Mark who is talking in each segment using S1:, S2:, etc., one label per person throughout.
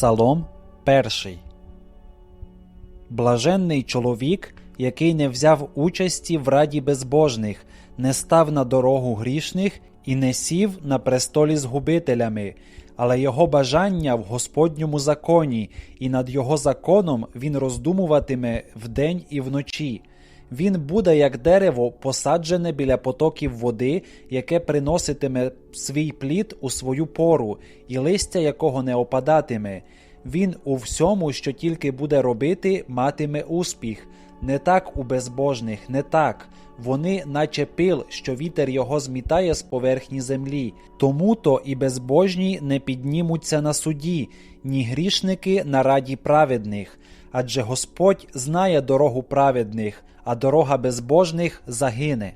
S1: Псалом перший. Блаженний чоловік, який не взяв участі в раді безбожних, не став на дорогу грішних і не сів на престолі з губителями, але його бажання в Господньому законі, і над його законом він роздумуватиме вдень і вночі. Він буде як дерево, посаджене біля потоків води, яке приноситиме свій плід у свою пору, і листя якого не опадатиме. Він у всьому, що тільки буде робити, матиме успіх. Не так у безбожних, не так. Вони, наче пил, що вітер його змітає з поверхні землі. Тому то і безбожні не піднімуться на суді, ні грішники на раді праведних. Адже Господь знає дорогу праведних, а дорога безбожних загине.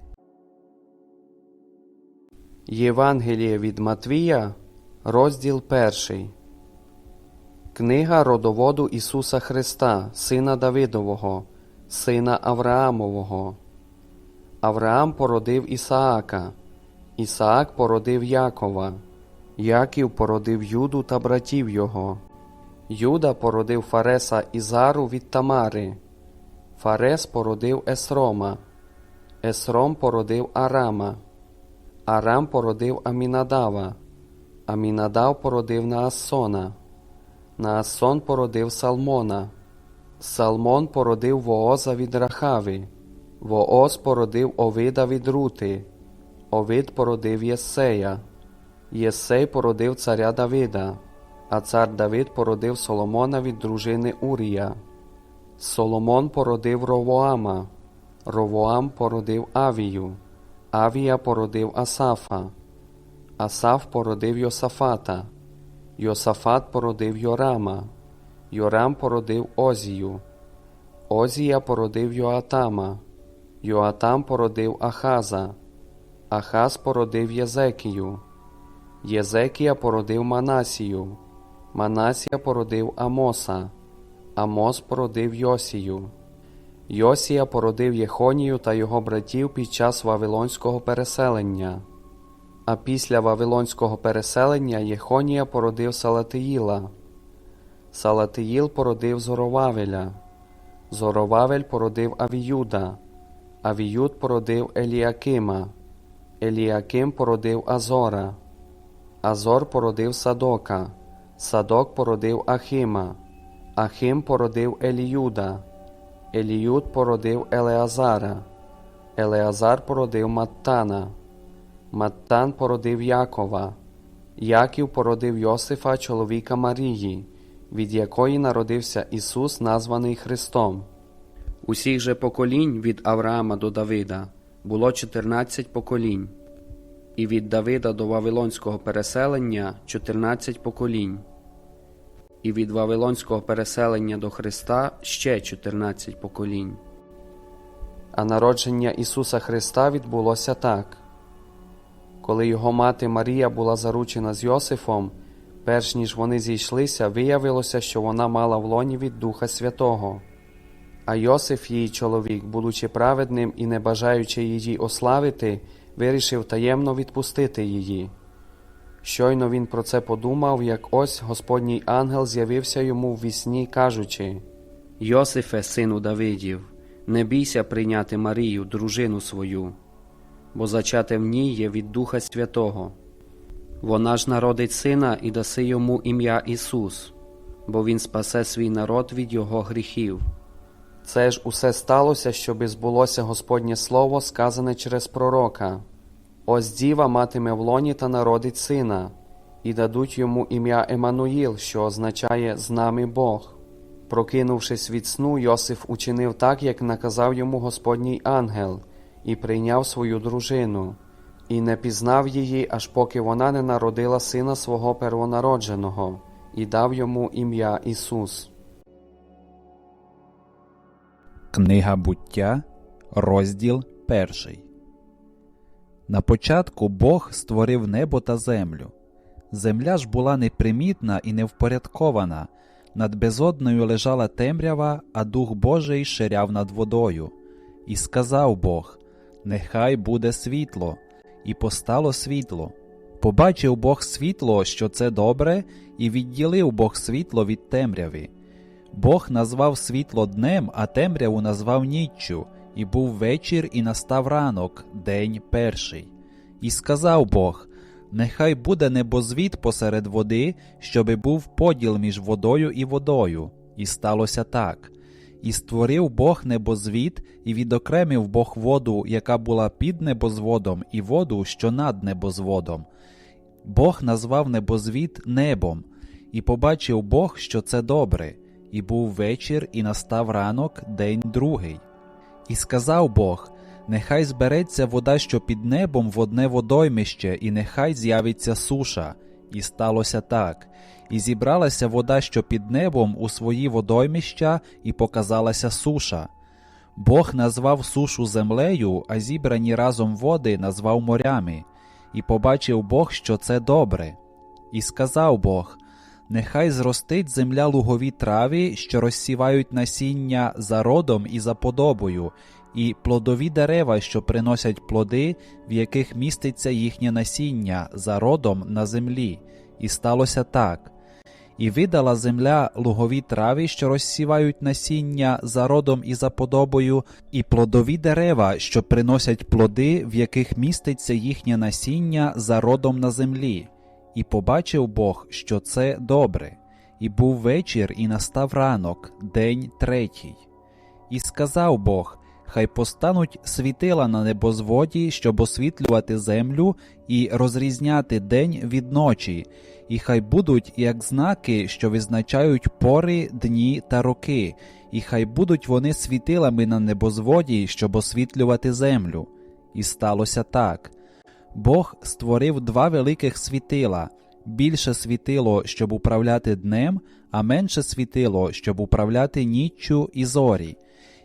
S2: Євангеліє від Матвія, розділ перший. Книга родоводу Ісуса Христа, Сина Давидового, Сина Авраамового. Авраам породив Ісаака, Ісаак породив Якова, Яків породив Юду та братів його. Юда породив Фареса і Зару від Тамари. Фарес породив Есрома, Есром породив Арама. Арам породив Амінадава, Амінадав породив Наассона, Наассон породив Салмона, Салмон породив Вооза від Рахави, Вооз породив Овида від Рути, Овид породив Єссея, Єссей породив царя Давида, а цар Давид породив Соломона від дружини Урія. Соломон породив Ровоама, Ровоам породив Авію. Авія породив Асафа, Асаф породив Йосафата, Йосафат породив Йорама, Йорам породив Озію, Озія породив Йоатама, Йоатам породив Ахаза, Ахаз породив Єзекію, Єзекія породив Манасію, Манасія породив Амоса, Амос породив Йосію. Йосія породив Єхонію та його братів під час Вавилонського переселення. А після Вавилонського переселення Єхонія породив Салатиїла. Салатиїл породив Зоровавеля. Зоровавель породив Авіюда. Авіюд породив Еліакима. Еліаким породив Азора. Азор породив Садока. Садок породив Ахима. Ахим породив Еліюда. Еліюд породив Елеазара, Елеазар породив Маттана, Маттан породив Якова, Яків породив Йосифа, чоловіка Марії, від якої народився Ісус, названий Христом. Усіх же поколінь від Авраама до Давида було 14 поколінь, і від Давида до Вавилонського переселення 14 поколінь і від Вавилонського переселення до Христа ще 14 поколінь. А народження Ісуса Христа відбулося так. Коли його мати Марія була заручена з Йосифом, перш ніж вони зійшлися, виявилося, що вона мала в лоні від Духа Святого. А Йосиф, її чоловік, будучи праведним і не бажаючи її ославити, вирішив таємно відпустити її. Щойно він про це подумав, як ось Господній ангел з'явився йому в вісні, кажучи Йосифе, сину Давидів, не бійся прийняти Марію, дружину свою, бо зачате в ній є від Духа Святого. Вона ж народить сина і даси йому ім'я Ісус, бо Він спасе свій народ від його гріхів. Це ж усе сталося, щоби збулося Господнє Слово, сказане через пророка. Ось діва матиме в лоні та народить сина, і дадуть йому ім'я Еммануїл, що означає з нами Бог. Прокинувшись від сну, Йосиф учинив так, як наказав йому Господній ангел, і прийняв свою дружину, і не пізнав її, аж поки вона не народила сина свого первонародженого, і дав йому ім'я Ісус.
S1: Книга буття, розділ перший. На початку Бог створив небо та землю. Земля ж була непримітна і невпорядкована, над безодною лежала темрява, а Дух Божий ширяв над водою. І сказав Бог: Нехай буде світло, і постало світло. побачив Бог світло, що це добре, і відділив Бог світло від темряви. Бог назвав світло днем, а темряву назвав ніччю, і був вечір, і настав ранок, день перший. І сказав Бог: Нехай буде небозвід посеред води, щоби був поділ між водою і водою. І сталося так. І створив Бог небозвід, і відокремив Бог воду, яка була під небозводом, і воду, що над небозводом. Бог назвав небозвід небом, і побачив Бог, що це добре, і був вечір, і настав ранок, день другий. І сказав Бог: Нехай збереться вода, що під небом в одне водоймище, і нехай з'явиться суша. І сталося так. І зібралася вода, що під небом, у свої водоймища, і показалася суша. Бог назвав сушу землею, а зібрані разом води назвав морями. І побачив Бог, що це добре. І сказав Бог: Нехай зростить земля лугові трави, що розсівають насіння за родом і за подобою, і плодові дерева, що приносять плоди, в яких міститься їхнє насіння за родом на землі. І сталося так. І видала земля лугові трави, що розсівають насіння за родом і за подобою, і плодові дерева, що приносять плоди, в яких міститься їхнє насіння за родом на землі. І побачив Бог, що це добре. І був вечір, і настав ранок, день третій. І сказав Бог: Хай постануть світила на небозводі, щоб освітлювати землю і розрізняти день від ночі, і хай будуть як знаки, що визначають пори, дні та роки, і хай будуть вони світилами на небозводі, щоб освітлювати землю. І сталося так. Бог створив два великих світила більше світило, щоб управляти днем, а менше світило, щоб управляти ніччю і зорі.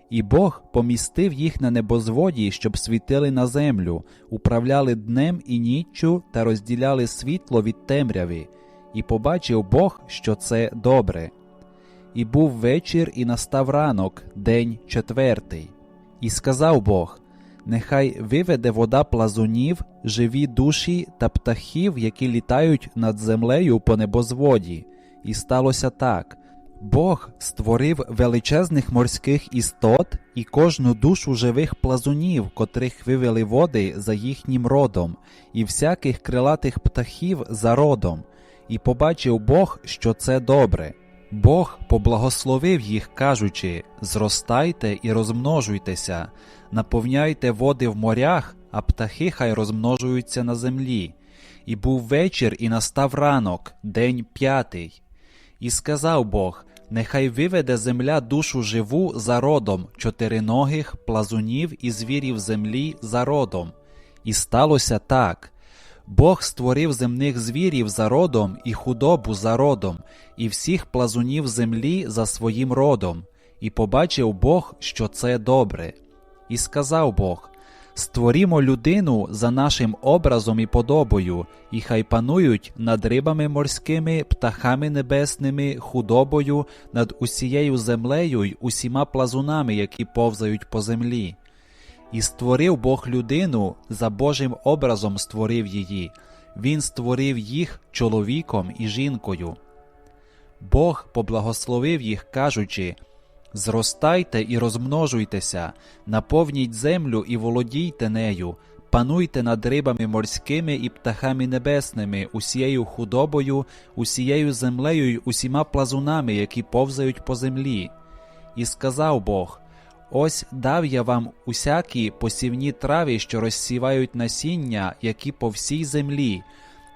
S1: І Бог помістив їх на небозводі, щоб світили на землю, управляли днем і ніччю та розділяли світло від темряви. І побачив Бог, що це добре. І був вечір, і настав ранок, день четвертий. І сказав Бог: Нехай виведе вода плазунів, живі душі та птахів, які літають над землею по небозводі. І сталося так. Бог створив величезних морських істот і кожну душу живих плазунів, котрих вивели води за їхнім родом, і всяких крилатих птахів за родом, і побачив Бог, що це добре. Бог поблагословив їх, кажучи: Зростайте і розмножуйтеся, наповняйте води в морях, а птахи хай розмножуються на землі. І був вечір, і настав ранок, день п'ятий. І сказав Бог: Нехай виведе земля душу живу за родом чотириногих, плазунів і звірів землі за родом. І сталося так. Бог створив земних звірів за родом і худобу за родом, і всіх плазунів землі за своїм родом, і побачив Бог, що це добре. І сказав Бог: Створімо людину за нашим образом і подобою, і хай панують над рибами морськими, птахами небесними, худобою, над усією землею й усіма плазунами, які повзають по землі. І створив Бог людину, за Божим образом створив її, Він створив їх чоловіком і жінкою. Бог поблагословив їх, кажучи Зростайте і розмножуйтеся, наповніть землю і володійте нею, пануйте над рибами морськими і птахами небесними, усією худобою, усією землею й усіма плазунами, які повзають по землі. І сказав Бог: Ось дав я вам усякі посівні трави, що розсівають насіння, які по всій землі,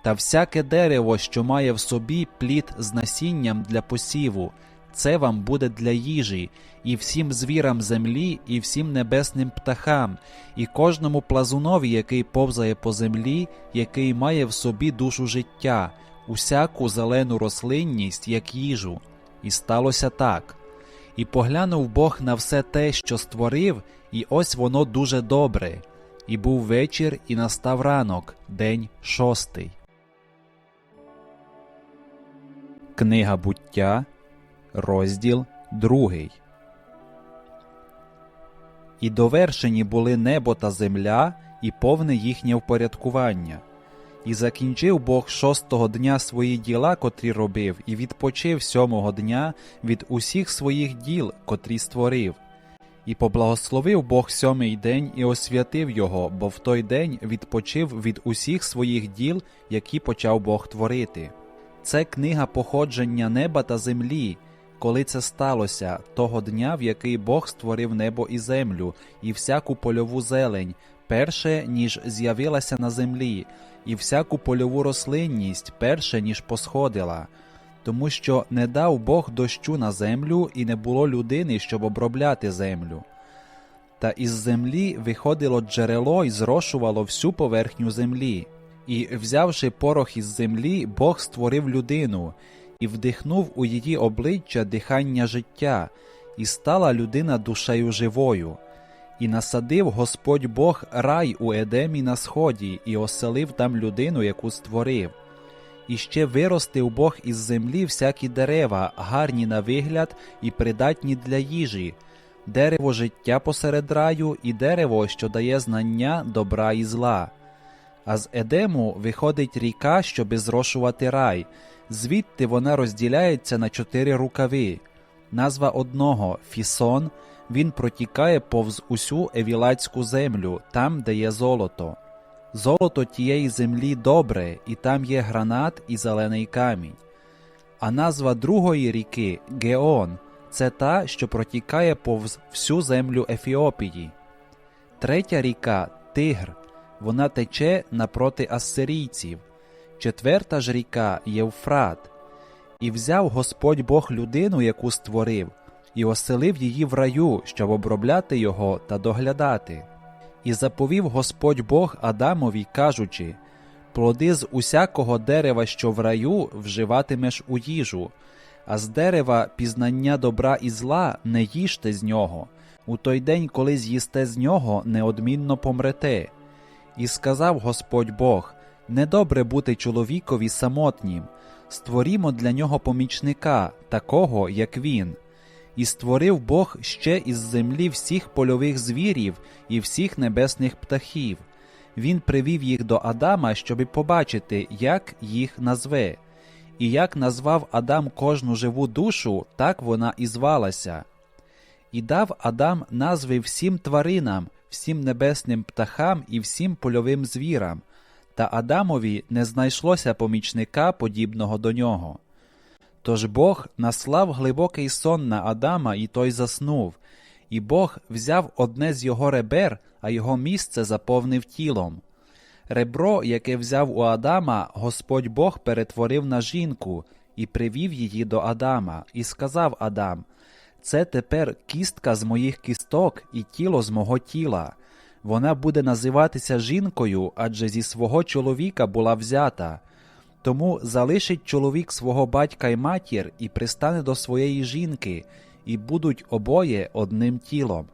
S1: та всяке дерево, що має в собі плід з насінням для посіву, це вам буде для їжі, і всім звірам землі, і всім небесним птахам, і кожному плазунові, який повзає по землі, який має в собі душу життя, усяку зелену рослинність, як їжу. І сталося так. І поглянув Бог на все те, що створив, і ось воно дуже добре. І був вечір, і настав ранок, день шостий. Книга буття, розділ другий. І довершені були небо та земля, і повне їхнє впорядкування. І закінчив Бог шостого дня свої діла, котрі робив, і відпочив сьомого дня від усіх своїх діл, котрі створив. І поблагословив Бог сьомий день і освятив його, бо в той день відпочив від усіх своїх діл, які почав Бог творити. Це книга походження неба та землі, коли це сталося, того дня, в який Бог створив небо і землю, і всяку польову зелень, перше, ніж з'явилася на землі, і всяку польову рослинність, перше, ніж посходила. Тому що не дав Бог дощу на землю, і не було людини, щоб обробляти землю. Та із землі виходило джерело і зрошувало всю поверхню землі. І, взявши порох із землі, Бог створив людину, і вдихнув у її обличчя дихання життя, і стала людина душею живою. І насадив Господь Бог рай у Едемі на сході, і оселив там людину, яку створив. І ще виростив Бог із землі всякі дерева, гарні на вигляд і придатні для їжі, дерево життя посеред раю, і дерево, що дає знання добра і зла. А з Едему виходить ріка, щоби зрошувати рай, звідти вона розділяється на чотири рукави. Назва одного Фісон, він протікає повз усю Евілатську землю, там, де є золото. Золото тієї землі добре, і там є гранат і зелений камінь. А назва другої ріки Геон це та, що протікає повз всю землю Ефіопії. Третя ріка Тигр, вона тече напроти ассирійців. Четверта ж ріка Євфрат. І взяв Господь Бог людину, яку створив, і оселив її в раю, щоб обробляти його та доглядати. І заповів Господь Бог Адамові, кажучи: Плоди з усякого дерева, що в раю, вживатимеш у їжу, а з дерева пізнання добра і зла не їжте з нього. У той день, коли з'їсте з нього, неодмінно помрете. І сказав Господь Бог: Недобре бути чоловікові самотнім, створімо для нього помічника, такого, як він. І створив Бог ще із землі всіх польових звірів і всіх небесних птахів. Він привів їх до Адама, щоби побачити, як їх назве. І як назвав Адам кожну живу душу, так вона і звалася. І дав Адам назви всім тваринам, всім небесним птахам і всім польовим звірам, та Адамові не знайшлося помічника, подібного до нього. Тож Бог наслав глибокий сон на Адама, і той заснув, і Бог взяв одне з його ребер, а його місце заповнив тілом. Ребро, яке взяв у Адама, Господь Бог перетворив на жінку і привів її до Адама, і сказав Адам: Це тепер кістка з моїх кісток і тіло з мого тіла. Вона буде називатися жінкою, адже зі свого чоловіка була взята. Тому залишить чоловік свого батька й матір і пристане до своєї жінки, і будуть обоє одним тілом.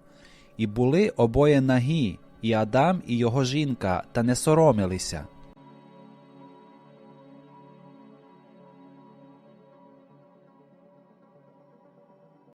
S1: І були обоє нагі, і Адам, і його жінка, та не соромилися.